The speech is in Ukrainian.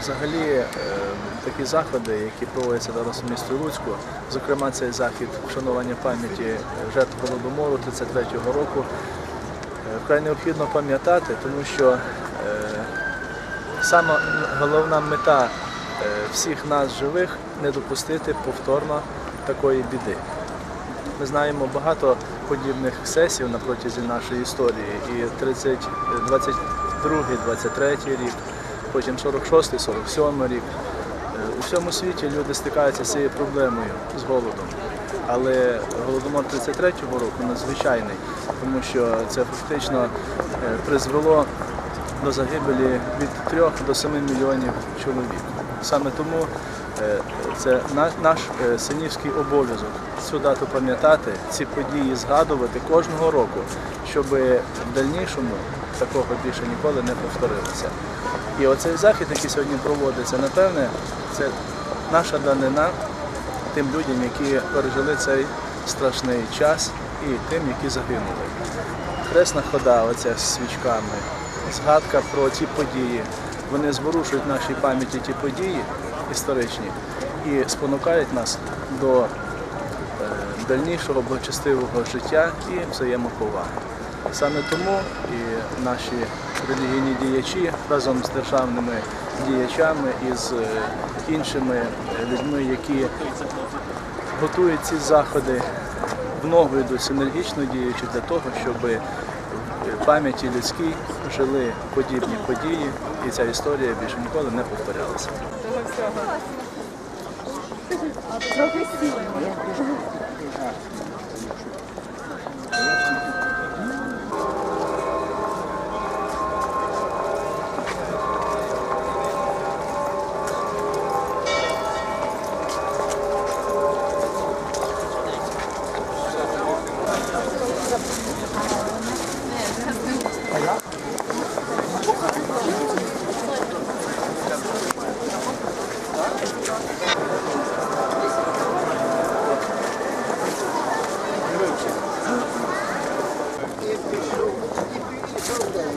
взагалі е, такі заходи, які проводяться зараз у місті Луцьку, зокрема цей захід вшанування пам'яті жертв Голодомору 33-го року, е, вкрай необхідно пам'ятати, тому що е, саме головна мета всіх нас живих не допустити повторно такої біди. Ми знаємо багато подібних сесій на протязі нашої історії. І 30, 22, 23 рік, потім 46-й, 47 рік. Е, У всьому світі люди стикаються з цією проблемою з голодом. Але голодомор 33-го року надзвичайний, тому що це фактично е, призвело до загибелі від 3 до 7 мільйонів чоловік. Саме тому е, це наш синівський обов'язок цю дату пам'ятати, ці події згадувати кожного року, щоб в дальнішому такого більше ніколи не повторилося. І оцей захід, який сьогодні проводиться, напевне, це наша данина тим людям, які пережили цей страшний час, і тим, які загинули. Хресна хода, оця з свічками, згадка про ці події. Вони зворушують в нашій пам'яті ті події історичні і спонукають нас до е, дальнішого благочестивого життя і взаємоповаги. Саме тому і наші релігійні діячі разом з державними діячами і з е, іншими е, людьми, які готують ці заходи в ногу йдуть синергічно діючи для того, щоб в пам'яті людській жили подібні події, і ця історія більше ніколи не повторялася. Професійно. Thank you.